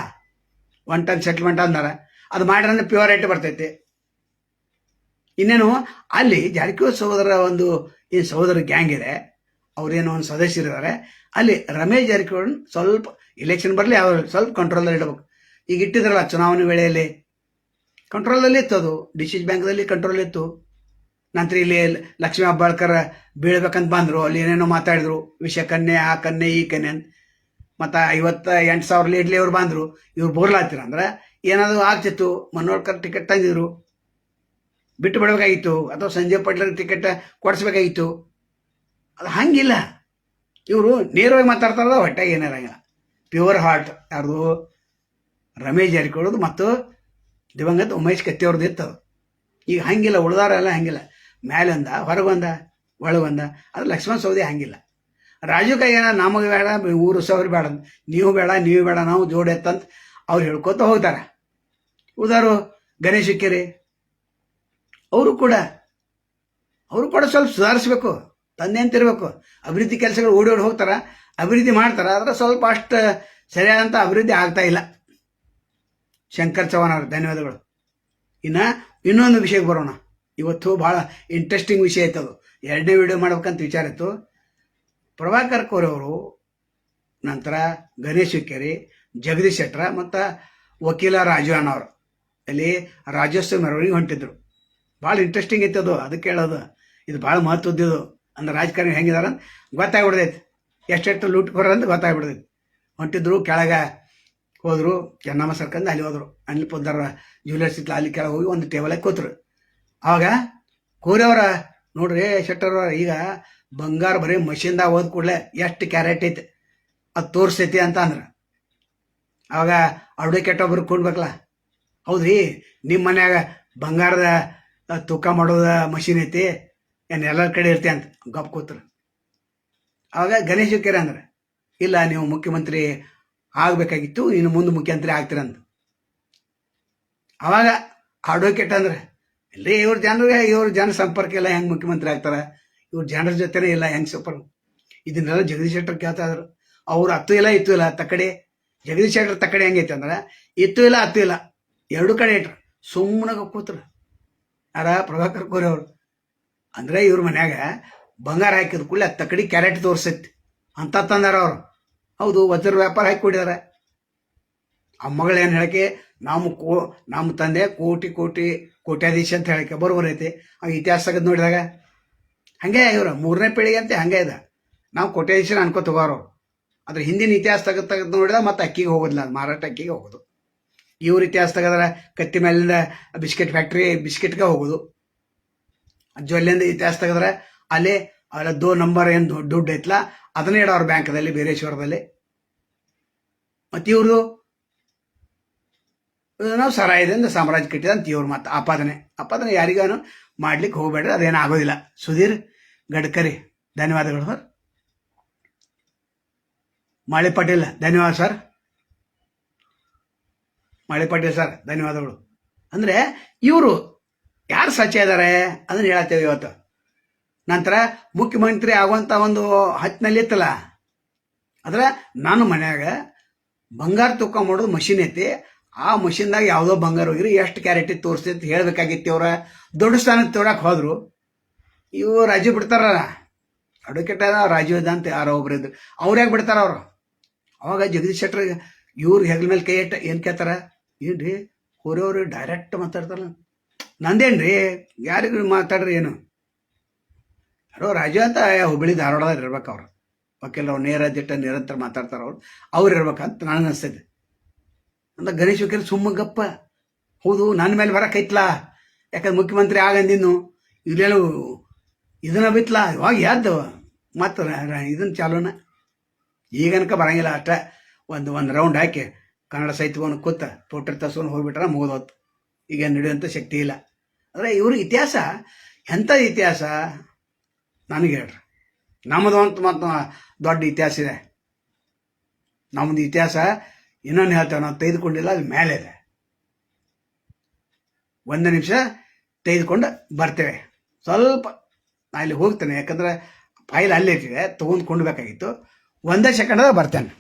ಒನ್ ಟನ್ ಸೆಟ್ಲ್ಮೆಂಟ್ ಅಂದಾರೆ. ಅದು ಮಾಡ್ರೆ ಪ್ಯೂರ್ ರೇಟ್ ಬರ್ತೈತಿ. ಇನ್ನೇನು, ಅಲ್ಲಿ ಜಾರಕಿಹೊಳಿ ಸಹೋದರ ಒಂದು, ಈ ಸಹೋದರ ಗ್ಯಾಂಗ್ ಇದೆ. ಅವ್ರೇನೋ ಒಂದು ಸದಸ್ಯರಿದ್ದಾರೆ ಅಲ್ಲಿ ರಮೇಶ್ ಜಾರಕಿಹೊಳಿ ಸ್ವಲ್ಪ ಇಲೆಕ್ಷನ್ ಬರಲಿ, ಅವ್ರು ಸ್ವಲ್ಪ ಕಂಟ್ರೋಲಲ್ಲಿ ಇಡಬೇಕು. ಈಗ ಇಟ್ಟಿದ್ರಲ್ಲ ಚುನಾವಣೆ ವೇಳೆಯಲ್ಲಿ. ಕಂಟ್ರೋಲಲ್ಲಿ ಇತ್ತು ಅದು. ಡಿಸಿಸ್ ಬ್ಯಾಂಕ್ದಲ್ಲಿ ಕಂಟ್ರೋಲ್ ಇತ್ತು. ನಂತರ ಇಲ್ಲಿ ಲಕ್ಷ್ಮೀ ಹೆಬ್ಬಾಳ್ಕರ್ ಬೀಳ್ಬೇಕಂತ ಬಂದರು. ಅಲ್ಲಿ ಏನೇನೋ ಮಾತಾಡಿದ್ರು. ವಿಷ ಕನ್ಯೆ, ಆ ಕನ್ಯೆ, ಈ ಕನ್ಯೆ ಅಂತ. ಮತ್ತು ಐವತ್ತ ಎಂಟು ಸಾವಿರ ಲೀಡ್ಲಿ ಅವ್ರು ಬಂದರು. ಇವ್ರು ಬೋರ್ಲಾತಿರ ಅಂದ್ರೆ ಏನಾದರೂ ಆಗ್ತಿತ್ತು. ಮನೋಹರ್ಕರ್ ಟಿಕೆಟ್ ತಂದಿದ್ರು. ಬಿಟ್ಟು ಬಿಡಬೇಕಾಗಿತ್ತು. ಅಥವಾ ಸಂಜಯ್ ಪಟ್ಲರ್ ಟಿಕೆಟ್ ಕೊಡಿಸ್ಬೇಕಾಗಿತ್ತು. ಅದು ಹಂಗಿಲ್ಲ. ಇವರು ನೇರವಾಗಿ ಮಾತಾಡ್ತಾರಲ್ಲ ಹೊಟ್ಟೆಗೆ ಏನಿರಂಗಿಲ್ಲ ಪ್ಯೂರ್ ಹಾರ್ಟ್ ಯಾರ್ದು? ರಮೇಶ್ ಜಾರಿಕೊಳ್ಳೋದು ಮತ್ತು ದಿವಂಗತ ಉಮೇಶ್ ಕತ್ತಿಯವ್ರದ್ದು ಇತ್ತು. ಅದು ಈಗ ಹಂಗಿಲ್ಲ ಉಳ್ದಾರೆಲ್ಲ ಹಂಗಿಲ್ಲ. ಮ್ಯಾಲಿಂದ, ಹೊರಗೊಂದ. ಒಳಗೊಂದ. ಅದು ಲಕ್ಷ್ಮಣ ಸೌದಿ ಹಂಗಿಲ್ಲ. ರಾಜು ಕೈಯನ ನಮಗೆ ಬೇಡ, ಊರು ಸೌರಿ ಬೇಡ, ನೀವು ಬೇಡ ನೀವು ಬೇಡ, ನಾವು ಜೋಡಿ ಎತ್ತಂತ ಅವ್ರು ಹೇಳ್ಕೊತ ಹೋಗ್ತಾರೆ. ಉದಾರು ಗಣೇಶ ಕೆರೆ ಅವರು ಕೂಡ ಅವರು ಕೂಡ ಸ್ವಲ್ಪ ಸುಧಾರಿಸ್ಬೇಕು ತಂದೆ ಇರಬೇಕು ಅಭಿವೃದ್ಧಿ ಕೆಲಸಗಳು ಓಡಿ ಓಡಿ ಹೋಗ್ತಾರ, ಅಭಿವೃದ್ಧಿ ಮಾಡ್ತಾರೆ, ಆದ್ರೆ ಸ್ವಲ್ಪ ಅಷ್ಟು ಸರಿಯಾದಂಥ ಅಭಿವೃದ್ಧಿ ಆಗ್ತಾ ಇಲ್ಲ. ಶಂಕರ್ ಚವ್ಹಾಣ್ ಅವ್ರ ಧನ್ಯವಾದಗಳು. ಇನ್ನು ಇನ್ನೊಂದು ವಿಷಯಕ್ಕೆ ಬರೋಣ. ಇವತ್ತು ಭಾಳ ಇಂಟ್ರೆಸ್ಟಿಂಗ್ ವಿಷಯ ಅದು ಎರಡನೇ ವಿಡಿಯೋ ಮಾಡ್ಬೇಕಂತ ವಿಚಾರ ಇತ್ತು. ಪ್ರಭಾಕರ್ ಕೋರೆ ಅವರು ನಂತರ ಗಣೇಶ್ ಹುಕ್ಕೇರಿ ಜಗದೀಶ್ ಶೆಟ್ರ ಮತ್ತು ವಕೀಲ ರಾಜು ಅವರು. ಅಲ್ಲಿ ರಾಜ್ಯೋತ್ಸವ ಮೆರವಣಿಗೆ ಹೊಂಟಿದ್ರು. ಭಾಳ ಇಂಟ್ರೆಸ್ಟಿಂಗ್ ಐತೆ ಅದು, ಅದಕ್ಕೆ ಹೇಳೋದು ಇದು ಭಾಳ ಮಹತ್ವದ್ದು ಅಂದ್ರೆ ರಾಜಕಾರಣಿ ಹೆಂಗಿದಾರ ಅಂತ ಗೊತ್ತಾಗ್ಬಿಡ್ದೈತಿ ಎಷ್ಟೆಷ್ಟು ಲೂಟ್ ಕೊರ ಅಂತ ಗೊತ್ತಾಗ್ಬಿಡ್ದೈತಿ ಹೊಂಟಿದ್ರು, ಕೆಳಗೆ ಹೋದರು ಚೆನ್ನಮ್ಮ ಸರ್ಕಂದು ಅಲ್ಲಿ ಹೋದರು. ಅನಿಲ್ ಪುದ್ದಾರ ಜ್ಯುವೆಲರ್ಸ್ ಇತ್ತು ಅಲ್ಲಿ ಕೆಳಗೆ ಹೋಗಿ ಒಂದು ಟೇಬಲಾಗಿ ಕೂತ್ರು. ಆವಾಗ ಕೋರೆಯವರ ನೋಡ್ರಿ ಶೆಟ್ಟರ್, ಈಗ ಬಂಗಾರ ಬರೀ ಮಷಿನ್ದಾಗ ಹೋದ ಕೂಡಲೇ ಎಷ್ಟು ಕ್ಯಾರೆಟ್ ಐತೆ? ಅದು ತೋರ್ಸೈತಿ ಅಂತ ಅಂದ್ರೆ. ಅವಾಗ ಅಡ್ವೊಕೇಟ್ ಒಬ್ರು ಕೊಡ್ಬೇಕಲ್ಲ. ಹೌದ್ರಿ ನಿಮ್ಮ ಮನ್ಯಾಗ ಬಂಗಾರದ ತೂಕ ಮಾಡೋದ ಮಷಿನ್ ಐತಿ, ಏನು ಎಲ್ಲರ ಕಡೆ ಇರ್ತಿ ಅಂತ ಗಪ್ ಕೂತ್ರು. ಅವಾಗ ಗಣೇಶ ಕೆರೆ ಅಂದ್ರೆ, ಇಲ್ಲ ನೀವು ಮುಖ್ಯಮಂತ್ರಿ ಆಗಬೇಕಾಗಿತ್ತು, ಇನ್ನು ಮುಂದೆ ಮುಖ್ಯಮಂತ್ರಿ ಆಗ್ತೀರಂತ. ಅವಾಗ ಅಡ್ವೊಕೇಟ್ ಅಂದ್ರೆ? ಇಲ್ಲೇ ಇವ್ರ ಜನರಿಗೆ, ಇವ್ರ ಜನ ಸಂಪರ್ಕ ಇಲ್ಲ ಹೆಂಗೆ ಮುಖ್ಯಮಂತ್ರಿ ಆಗ್ತಾರ? ಇವ್ರ ಜನರ ಜೊತೆನೇ ಇಲ್ಲ ಹೆಂಗೆ ಸಂಪರ್ಕ? ಇದನ್ನೆಲ್ಲ ಜಗದೀಶ್ ಶೆಟ್ಟರ್ ಕೇಳ್ತಾ ಇದ್ರು. ಅವ್ರು ಹತ್ತು ಇಲ್ಲ, ಇತ್ತು ಇಲ್ಲ ತಕ್ಕಡೆ ಜಗದೀಶ್ ಶೆಟ್ಟರ್ ತಕ್ಕಡೆ ಹೆಂಗೈತೆ ಅಂದ್ರೆ, ಇತ್ತು ಇಲ್ಲ, ಹತ್ತು ಇಲ್ಲ, ಎರಡು ಕಡೆ ಇಟ್ರು. ಸುಮ್ಮನಾಗ ಕೂತ್ರು. ಅರ ಪ್ರಭಾಕರ್ ಕೋರಿ ಅವರು. ಅಂದ್ರೆ ಇವ್ರ ಮನ್ಯಾಗ ಬಂಗಾರ ಹಾಕಿದ ಕೂಡಲೇ ತಕ್ಕಡಿ ಕ್ಯಾರೆಟ್ ತೋರಿಸೈತಿ. ಅಂತ ತಂದಾರ ಅವರು. ಹೌದು, ವಜ್ರ ವ್ಯಾಪಾರ ಹಾಕಿ ಕೊಡಿದಾರೆ ಆ ಮಗಳು ಏನು ಹೇಳಕ್ಕೆ ನಮ್ಮ ಕೋ ನಮ್ಮ ತಂದೆ, ಕೋಟಿ ಕೋಟಿ, ಕೋಟ್ಯಾಧೀಶ ಅಂತ ಹೇಳಕ್ಕೆ ಐತಿ. ಆ ಇತಿಹಾಸ ತೆಗೆದು ನೋಡಿದಾಗ, ಹಂಗೆ ಇವರು ಮೂರನೇ ಪೀಳಿಗೆ ಅಂತ ಹಂಗೆ ಇದೆ. ನಾವು ಕೋಟ್ಯಾಧೀಶನ ಅನ್ಕೋ ತಗೋರು ಅದ್ರ ಹಿಂದಿನ ಇತಿಹಾಸ ತೆಗೆದು ತೆಗೆದು ನೋಡಿದ್ರೆ ಮತ್ತೆ ಅಕ್ಕಿಗೆ ಹೋಗೋದಿಲ್ಲ ಮಾರಾಟ ಅಕ್ಕಿಗೆ ಹೋಗೋದು. ಇವ್ರ ಇತಿಹಾಸ ತೆಗೆದ್ರೆ ಕತ್ತಿ ಮೇಲಿಂದ ಬಿಸ್ಕೆಟ್ ಫ್ಯಾಕ್ಟ್ರಿ ಬಿಸ್ಕೆಟ್ಗೆ ಹೋಗೋದು. ಜೊಲ್ಲಿಂದ ಇತಿಹಾಸ ತೆಗೆದ್ರೆ ಅಲ್ಲಿ ಅಲ್ಲ ದೋ ನಂಬರ್ ಏನು ದುಡ್ಡು ದುಡ್ಡು ಐತ್ಲ, ಅದನ್ನೇ ಇಡೋರು ಬ್ಯಾಂಕದಲ್ಲಿ, ಬೇರೇಶ್ವರದಲ್ಲಿ. ಮತ್ತು ನಾವು ಸರಾಯದಿಂದ ಸಾಮ್ರಾಜ್ಯ ಕಟ್ಟಿದ ಅಂತ ಇವ್ರ ಮತ್ತೆ ಆಪಾದನೆ. ಆಪಾದನೆ ಯಾರಿಗಾನು ಮಾಡ್ಲಿಕ್ಕೆ ಹೋಗ್ಬೇಡ್ರಿ, ಅದೇನು ಆಗೋದಿಲ್ಲ. ಸುಧೀರ್ ಗಡ್ಕರಿ, ಧನ್ಯವಾದಗಳು ಸರ್. ಮಾಳಿ ಪಾಟೀಲ್, ಧನ್ಯವಾದ ಸರ್. ಮಾಳಿ ಪಾಟೀಲ್ ಸರ್, ಧನ್ಯವಾದಗಳು. ಅಂದರೆ ಇವರು ಯಾರು ಸಚಿವ ಇದ್ದಾರೆ ಅದನ್ನ ಹೇಳತ್ತೇವೆ ಇವತ್ತು. ನಂತರ ಮುಖ್ಯಮಂತ್ರಿ ಆಗುವಂಥ ಒಂದು ಹತ್ತಿನಲ್ಲಿ ಇತ್ತಲ್ಲ, ಅಂದ್ರೆ ನಾನು ಮನ್ಯಾಗ ಬಂಗಾರ ತೂಕ ಮಾಡೋದು ಮಷಿನ್ ಐತಿ ಆ ಮಷಿನ್ದಾಗ ಯಾವುದೋ ಬಂಗಾರ ಹೋಗಿರಿ ಎಷ್ಟು ಕ್ಯಾರೆಟಿ ಅಂತ ಹೇಳ್ಬೇಕಾಗಿತ್ತು ಅವ್ರ ದೊಡ್ಡ ಸ್ಥಾನಕ್ಕೆ ತೋಡಕ್ಕೆ ಹೋದರು. ಇವು ರಾಜು ಬಿಡ್ತಾರ. ಅಡ್ವೊಕೇಟ್ ರಾಜು ಇದ್ದ ಅಂತ ಯಾರೋ ಒಬ್ರು ಇದ್ರು. ಅವ್ರು ಯಾಕೆ ಬಿಡ್ತಾರ ಅವರು? ಅವಾಗ ಜಗದೀಶ್ ಶೆಟ್ಟರ್ ಇವ್ರು ಹೆಗಲ ಮೇಲೆ ಕೈ ಇಟ್ಟ ಏನು ಕೇಳ್ತಾರ? ಏನ್ರಿ? ಕೋರಿಯವ್ರು ಡೈರೆಕ್ಟ್ ಮಾತಾಡ್ತಾರಲ್ಲ. ನಂದೇನ್ರಿ? ಯಾರಿಗೂ ಮಾತಾಡ್ರಿ ಏನು? ಯಾರೋ ರಾಜು ಅಂತ ಹುಬ್ಬಳ್ಳಿ ಧಾರವಾಡದಾಗ ಇರ್ಬೇಕು ಅವ್ರು. ವಕೀಲರು ನೇರ ದಿಟ್ಟ ನಿರಂತರ ಮಾತಾಡ್ತಾರ ಅವ್ರು. ಅವ್ರು ಇರ್ಬೇಕಂತ ನನಗೆ ಅನಿಸ್ತೈತೆ. ಅಂತ ಗಣೇಶ್ ವಕೀಲ್ ಸುಮ್ಮ ಗಪ್ಪ. ಹೌದು, ನನ್ನ ಮೇಲೆ ಬರಕೈತ್ಲ ಯಾಕಂದ್ರೆ ಮುಖ್ಯಮಂತ್ರಿ ಆಗಂದಿನ್ನು ಇಲ್ಲೆಲ್ಲ ಇದನ್ನ ಬಿತ್ಲ? ಇವಾಗ ಯಾದ್ದು ಮತ್ತು ಇದನ್ನ ಚಾಲೂನ? ಈಗನಕ ಬರಂಗಿಲ್ಲ ಅಷ್ಟ ಒಂದು ಒಂದು ರೌಂಡ್ ಹಾಕಿ ಕನ್ನಡ ಸಾಹಿತ್ಯವನ್ನು ಕೂತ ತೋಟರ್ ತರ್ಸ್ಕೊಂಡು ಹೋಗ್ಬಿಟ್ರೆ ಮುಗಿದೋತು. ಈಗ ನಡೆಯುವಂಥ ಶಕ್ತಿ ಇಲ್ಲ. ಆದರೆ ಇವ್ರ ಇತಿಹಾಸ ಎಂಥ ಇತಿಹಾಸ? ನನಗೆ ಹೇಳ್ರಿ. ನಮ್ಮದು ಅಂತ ಮತ್ತು ದೊಡ್ಡ ಇತಿಹಾಸ ಇದೆ. ನಮ್ಮದು ಇತಿಹಾಸ ಇನ್ನೊಂದು ಹೇಳ್ತೇವೆ ನಾವು ತೆಗೆದುಕೊಂಡಿಲ್ಲ, ಅದು ಮೇಲೆ ಇದೆ ಒಂದು ನಿಮಿಷ ತೆಗೆದುಕೊಂಡು ಬರ್ತೇವೆ. ಸ್ವಲ್ಪ ನಾ ಇಲ್ಲಿ ಹೋಗ್ತೇನೆ, ಯಾಕಂದ್ರೆ ಫೈಲ್ ಅಲ್ಲೇ ಇಟ್ಟಿದೆ, ತೊಗೊಂಡು ಕೊಂಡ್ಬೇಕಾಗಿತ್ತು. ಒಂದೇ ಸೆಕೆಂಡ್ದಾಗ ಬರ್ತೇನೆ.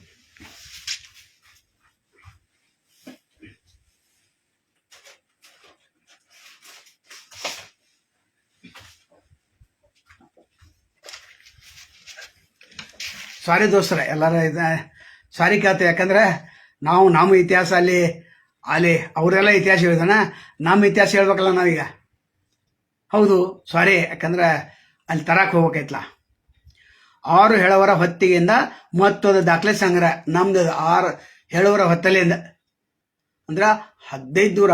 ಸಾರಿ ದೋಸ್ತರ, ಎಲ್ಲರ ಇದ ಸಾರಿ ಕೇಳ್ತೇವೆ, ಯಾಕಂದ್ರೆ ನಾವು ನಮ್ಮ ಇತಿಹಾಸ ಅಲ್ಲಿ ಅಲ್ಲಿ ಅವರೆಲ್ಲ ಇತಿಹಾಸ ಹೇಳಿದಾನ? ನಮ್ಮ ಇತಿಹಾಸ ಹೇಳ್ಬೇಕಲ್ಲ ನಾವೀಗ? ಹೌದು ಸಾರಿ ಯಾಕಂದ್ರೆ ಅಲ್ಲಿ ತರಕ್ಕೆ ಹೋಗ್ಬೇಕೈತ್ಲ ಆರು ಹೇಳುವರ ಹೊತ್ತಿಗೆಯಿಂದ ಮಹತ್ವದ ದಾಖಲೆ ಸಂಗ್ರಹ, ನಮ್ದು ಆರು ಹೇಳುವರ ಹೊತ್ತಲೆಯಿಂದ. ಅಂದ್ರೆ ಹದಿನೈದು ದೂರ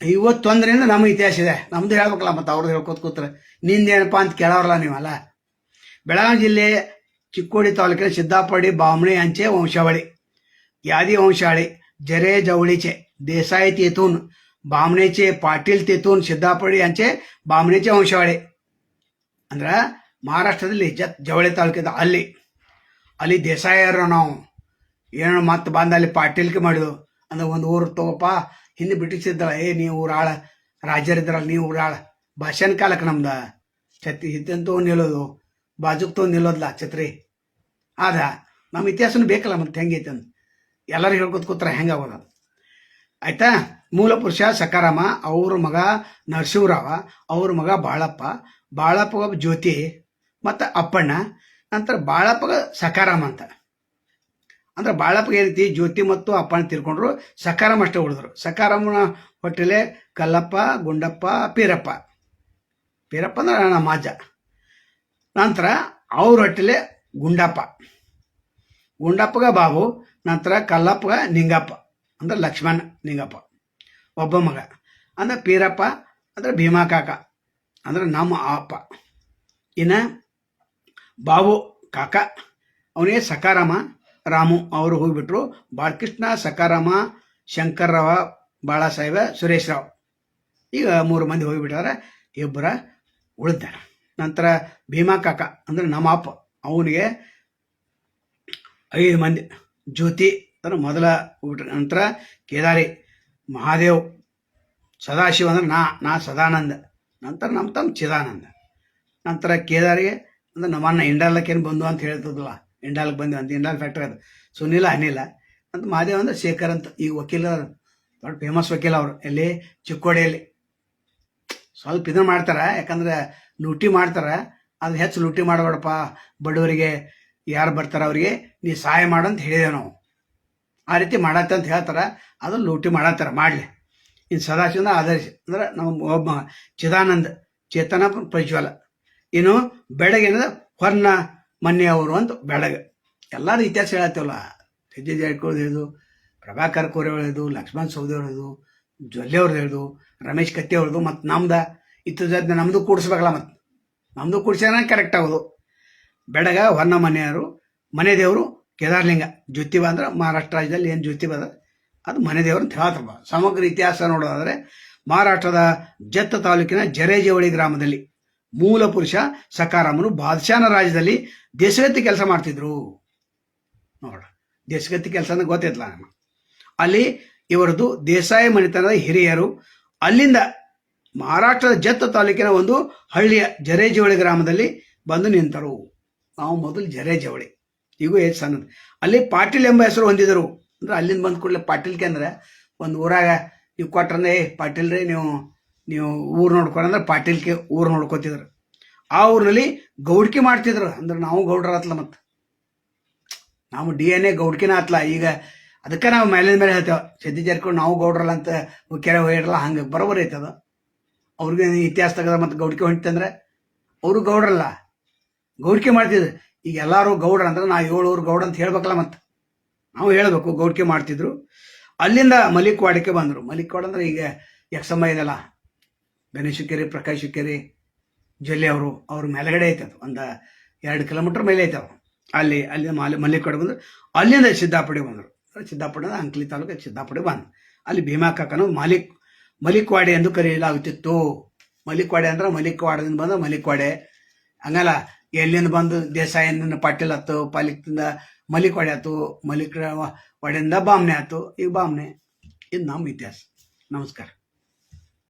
ಐವತ್ತೊಂದರಿಂದ ನಮ್ಮ ಇತಿಹಾಸ ಇದೆ. ನಮ್ದು ಹೇಳ್ಬೇಕಲ್ಲ, ಮತ್ತೆ ಅವ್ರದ್ದು ಹೇಳ್ಕೊತ ಕೂತ್ರೆ. ನಿಂದೇನಪ್ಪ ಅಂತ ಕೇಳೋರಲ್ಲ ನೀವಲ್ಲ? ಬೆಳಗಾವಿ ಜಿಲ್ಲೆ ಚಿಕ್ಕೋಡಿ ತಾಲೂಕಿನ ಸಿದ್ದಾಪಡಿ ಬಾಮಣಿ ಅಂಚೆ, ವಂಶಾವಳಿ. यादी वंशाळे, जरे जवळीचे, देसाई तेथून ಬಾಮಣೆಚೆ ಪಾಟೀಲ್ ತೇತೂನ್ ಸಿದ್ದಾಪುರಿ ಅಂಚೆ ಬಾಮಣೆಚೆ ವಂಶಾವಳಿ ಅಂದ್ರೆ ಮಹಾರಾಷ್ಟ್ರದಲ್ಲಿ ಜತ್ ಜವಳಿ ತಾಲೂಕಿದ ಅಲ್ಲಿ ಅಲ್ಲಿ ದೇಸಾಯರು ನಾವು ಏನೋ ಮತ್ತೆ ಬಂದ ಅಲ್ಲಿ ಪಾಟೀಲ್ಗೆ ಮಾಡಿದ್ವು ಅಂದ್ರೆ ಒಂದು ಊರು ತಗೋಪ ಹಿಂದೆ ಬ್ರಿಟಿಷ್ ಇದ್ದಲ್ಲ ಏ ನೀವು ಊರಾಳ ರಾಜರಿದ್ರಲ್ಲ ನೀವು ಊರಾಳ ಭಾಷಣ ಕಾಲಕ್ಕೆ ನಮ್ದು ಛತ್ರಿ ಇದನ್ನು ನಿಲ್ಲೋದು ಬಾಜುಕ್ ತೊಗೊಂಡು ಛತ್ರಿ ಆದ ನಮ್ಮ ಇತಿಹಾಸನೂ ಬೇಕಲ್ಲ ಮತ್ತೆ ಹೆಂಗೈತೆ ಅಂತ ಎಲ್ಲರೂ ಹೇಳ್ಕೊತ ಕೂತ್ರ ಹೆಂಗಾಗೋದು ಆಯ್ತಾ? ಮೂಲ ಪುರುಷ ಸಕಾರಾಮ ಅವ್ರ ಮಗ ನರಸಿಂಹರಾವ, ಅವ್ರ ಮಗ ಬಾಳಪ್ಪ ಬಾಳಪ್ಪ ಜ್ಯೋತಿ, ಮತ್ತು ಅಪ್ಪಣ್ಣ, ನಂತರ ಬಾಳಪ್ಪಗ ಸಕಾರಾಮ ಅಂತ. ಅಂದ್ರೆ ಬಾಳಪ್ಪಗೆ ರೀತಿ, ಜ್ಯೋತಿ ಮತ್ತು ಅಪ್ಪಣ್ಣ ತಿರ್ಕೊಂಡ್ರು ಸಕಾರಾಮ ಅಷ್ಟೇ ಉಳಿದ್ರು. ಸಕಾರಾಮನ ಹೊಟ್ಟೆಲೆ ಕಲ್ಲಪ್ಪ, ಗುಂಡಪ್ಪ, ಪೀರಪ್ಪ. ಪೀರಪ್ಪ ಅಂದ್ರೆ ನಮ್ಮ ಅಜ್ಜ ನಂತರ ಅವ್ರ ಹೊಟ್ಟೆಲೆ ಗುಂಡಪ್ಪ. ಗುಂಡಪ್ಪಗ ಬಾಬು ನಂತರ ಕಲ್ಲಪ್ಪಗ ನಿಂಗಪ್ಪ, ಅಂದ್ರೆ ಲಕ್ಷ್ಮಣ ನಿಂಗಪ್ಪ, ಒಬ್ಬ ಮಗ. ಅಂದ್ರೆ ಪೀರಪ್ಪ, ಅಂದ್ರೆ ಭೀಮಾ ಕಾಕ, ಅಂದ್ರೆ ನಮ್ಮ ಅಪ್ಪ. ಇನ್ನು ಬಾಬು ಕಾಕ ಅವನಿಗೆ ಸಕಾರಾಮ ರಾಮು ಅವರು ಹೋಗಿಬಿಟ್ರು. ಬಾಲಕೃಷ್ಣ ಸಕಾರಾಮ ಶಂಕರ್ರಾವ, ಬಾಳಾಸಾಹೇಬ ಸುರೇಶ್ ರಾವ್ ಈಗ ಮೂರು ಮಂದಿ ಹೋಗಿಬಿಟ್ಟಾರೆ, ಇಬ್ಬರ ಉಳಿದ ನಂತರ ಭೀಮಾ ಕಾಕ, ಅಂದ್ರೆ ನಮ್ಮ ಅಪ್ಪ, ಅವನಿಗೆ ಐದು ಮಂದಿ ಜ್ಯೋತಿ ಅಂದ್ರೆ ಮೊದಲ ಊಟ ನಂತರ ಕೇದಾರಿ ಮಹಾದೇವ್ ಸದಾಶಿವ ಅಂದ್ರೆ ನಾ ನಾ ಸದಾನಂದ. ನಂತರ ನಮ್ಮ ತಮ್ಮ ಚಿದಾನಂದ. ನಂತರ ಕೇದಾರಿಗೆ ಅಂದ್ರೆ ನಮ್ಮನ್ನ ಇಂಡಾಲಕ್ಕೇನು ಬಂದು ಅಂತ ಹೇಳ್ತದಲ್ಲ, ಇಂಡಾಲಕ್ಕೆ ಬಂದು ಅಂತ, ಇಂಡಾಲ್ ಫ್ಯಾಕ್ಟ್ರಿ ಅದು. ಸುನಿಲ, ಅನಿಲ ಅಂತ ಮಹಾದೇವ್ ಅಂದ್ರೆ ಶೇಖರ್ ಅಂತ ಈಗ ವಕೀಲ ದೊಡ್ಡ ಫೇಮಸ್ ವಕೀಲ ಅವರು. ಎಲ್ಲಿ? ಚಿಕ್ಕೋಡಿಯಲ್ಲಿ. ಸ್ವಲ್ಪ ಇದನ್ನ ಮಾಡ್ತಾರೆ, ಯಾಕಂದ್ರೆ ಲೂಟಿ ಮಾಡ್ತಾರೆ, ಅದು ಹೆಚ್ಚು ಲೂಟಿ ಮಾಡಬೇಡಪ್ಪ, ಬಡವರಿಗೆ ಯಾರು ಬರ್ತಾರ ಅವರಿಗೆ? ನೀ ಸಹಾಯ ಮಾಡು ಅಂತ ಹೇಳಿದೇವೆ ನಾವು. ಆ ರೀತಿ ಮಾಡತ್ತೆ ಅಂತ ಹೇಳ್ತಾರ. ಅದು ಲೂಟಿ ಮಾಡತ್ತಾರ. ಮಾಡಲಿ. ಇನ್ನು ಸದಾಶಿವನ ಆದರ್ಶ. ಅಂದ್ರೆ ನಮ್ಮ ಒಬ್ಬ ಚಿದಾನಂದ, ಚೇತನ ಪ್ರಜ್ವಲ. ಇನ್ನು ಬೆಳಗಿನ ಹೊನ್ನ ಮನೆಯವರು ಅಂತ ಬೆಳಗ್ಗೆ ಎಲ್ಲರೂ ಇತಿಹಾಸ ಹೇಳತ್ತೇವಲ್ಲ. ಹೆಜ್ಜೆ ಜಾರಕಿಹೊಳಿ ಹೇಳಿದು, ಪ್ರಭಾಕರ್ ಕೋರೆ ಹೇಳಿದು, ಲಕ್ಷ್ಮಣ್ ಸೌದಿ ಹೇಳಿದು ಜೊಲ್ಲೆ ಅವ್ರದ್ದು ಹೇಳಿದು, ರಮೇಶ್ ಕತ್ತಿ ಅವ್ರದ್ದು ಮತ್ತು ನಮ್ದು, ಇತ್ತು ನಮ್ಮದು ಕೂಡಿಸ್ಬೇಕಲ್ಲ ಮತ್ತು. ನಮ್ಮದು ಕೂಡಿಸ್ಯಾರ ಕರೆಕ್ಟ್ ಆಗೋದು. ಬೆಳಗ ಹೊನ್ನ ಮನೆಯವರು, ಮನೆ ದೇವರು ಕೇದಾರಲಿಂಗ, ಜ್ಯೋತಿಬ ಅಂದ್ರೆ ಮಹಾರಾಷ್ಟ್ರ ರಾಜ್ಯದಲ್ಲಿ ಏನು ಜ್ಯೋತಿಬ ಅದ? ಅದು ಮನೆ ದೇವರು ಅಂತ ಹೇಳ್ತಾರಪ್ಪ. ಸಮಗ್ರ ಇತಿಹಾಸ ನೋಡೋದಾದ್ರೆ ಮಹಾರಾಷ್ಟ್ರದ ಜತ್ತ ತಾಲೂಕಿನ ಜರೇಜವಳಿ ಗ್ರಾಮದಲ್ಲಿ ಮೂಲ ಪುರುಷ ಸಕಾರಾಮನು ಬಾದಶಾನ ರಾಜ್ಯದಲ್ಲಿ ದೇಶಗತಿ ಕೆಲಸ ಮಾಡ್ತಿದ್ರು. ನೋಡ ದೇಶಗತಿ ಕೆಲಸ ಅಂದ್ರೆ ಗೊತ್ತಿಲ್ಲ ನಾನು ಅಲ್ಲಿ ಇವರದು ದೇಸಾಯ ಮನೆತನದ ಹಿರಿಯರು, ಅಲ್ಲಿಂದ ಮಹಾರಾಷ್ಟ್ರದ ಜತ್ತ ತಾಲೂಕಿನ ಒಂದು ಹಳ್ಳಿಯ ಜರೇಜವಳಿ ಗ್ರಾಮದಲ್ಲಿ ಬಂದು ನಿಂತರು. ನಾವು ಮೊದಲು ಜರೇಜವಳಿ ಈಗೂ ಏಜ್ ಸಣ್ಣದು. ಅಲ್ಲಿ ಪಾಟೀಲ್ ಎಂಬ ಹೆಸರು ಹೊಂದಿದರು ಅಂದ್ರೆ ಅಲ್ಲಿಂದ ಬಂದ ಕೂಡಲೇ ಪಾಟೀಲ್ ಅಂದ್ರೆ ಒಂದು ಊರಾಗ ನೀವು ಕೊಟ್ರಂದ್ರೆ, ಏ, ಪಾಟೀಲ್ ರೀ, ನೀವು ನೀವು ಊರು ನೋಡ್ಕೊಂಡ್ರೆ ಪಾಟೀಲ್ಕೆ ಊರು ನೋಡ್ಕೋತಿದ್ರು. ಆ ಊರಿನಲ್ಲಿ ಗೌಡ್ಕಿ ಮಾಡ್ತಿದ್ರು. ಅಂದ್ರೆ ನಾವು ಗೌಡ್ರ ಆತ್ಲ ಮತ್ತೆ. ನಾವು ಡಿ ಎನ್ ಎ ಗೌಡ್ಕಿನ ಆತ್ಲ. ಈಗ ಅದಕ್ಕೆ ನಾವು ಮೇಲಿನ ಮೇಲೆ ಹೇಳ್ತೇವೆ ಸದ್ಯ ಜಾರ್ಕೊಂಡು ನಾವು ಗೌಡ್ರಲ್ಲ ಅಂತ ಕೆರೆ ಹೋಗಿರಲ್ಲ ಹಂಗೆ ಬರೋಬರ್ ಐತದ. ಅವ್ರಿಗೆ ಇತಿಹಾಸ ತೆಗೆದ ಮತ್ತು ಗೌಡ್ಕಿ ಹೊಂಟಂದ್ರೆ ಅವರು ಗೌಡ್ರಲ್ಲ. ಗೌಡ್ಕೆ ಮಾಡ್ತಿದ್ರು ಈಗ ಎಲ್ಲರೂ ಗೌಡ ಅಂದ್ರೆ ನಾ ಏಳೂರು ಗೌಡ ಅಂತ ಹೇಳ್ಬೇಕಲ್ಲ ಮತ್ತೆ. ನಾವು ಹೇಳಬೇಕು ಗೌಡಿಕೆ ಮಾಡ್ತಿದ್ರು. ಅಲ್ಲಿಂದ ಮಲಿಕ್ವಾಡಕ್ಕೆ ಬಂದರು. ಮಲಿಕ್ವಾಡ ಅಂದ್ರೆ ಈಗ ಯಕ್ಷಮ್ಮ ಇದೆಲ್ಲ ಗಣೇಶ ಕೆರೆ, ಪ್ರಕಾಶ್ ಕೆರೆ, ಜೊಲ್ಲೆ ಅವರು, ಅವ್ರ ಮೇಲೆಗಡೆ ಐತೆ ಅದು ಒಂದು ಎರಡು ಕಿಲೋಮೀಟ್ರ್ ಮೇಲೆ ಐತೆ ಅದು ಅಲ್ಲಿ ಅಲ್ಲಿ ಮಾಲಿ, ಮಲ್ಲಿಕ್ವಾಡ ಬಂದರು. ಅಲ್ಲಿಂದ ಸಿದ್ದಾಪುಡಿ ಬಂದರು. ಸಿದ್ದಾಪುಡಿ ಅಂದ್ರೆ ಅಂಕ್ಲಿ ತಾಲೂಕು ಸಿದ್ದಾಪುಡಿ ಬಂದು. ಅಲ್ಲಿ ಭೀಮಾ ಕಾಕನು ಮಾಲಿಕ್, ಮಲಿಕ್ವಾಡೆ ಎಂದು ಕರೆಯಲಾಗುತ್ತಿತ್ತು. ಮಲಿಕ್ವಾಡೆ ಅಂದ್ರೆ ಮಲಿಕ್ವಾಡದಿಂದ ಬಂದ ಮಲಿಕ್ವಾಡೆ. ಹಂಗಲ್ಲ ಎಲ್ಲಿಂದ ಬಂದು ದೇಸಾಯಿಂದ ಪಾಟೀಲ್ ಆತು ಪಾಲಿಕ್ದಿಂದ ಮಲಿಕ್ವಾಡೆ ಆತು ಮಲಿಕ್ ಹೊಡೆಯಿಂದ ಬಾಮ್ನೆ ಆತು ಈಗ ಬಾಮ್ನೆ. ಇದು ನಮ್ಮ ಇತಿಹಾಸ. ನಮಸ್ಕಾರ.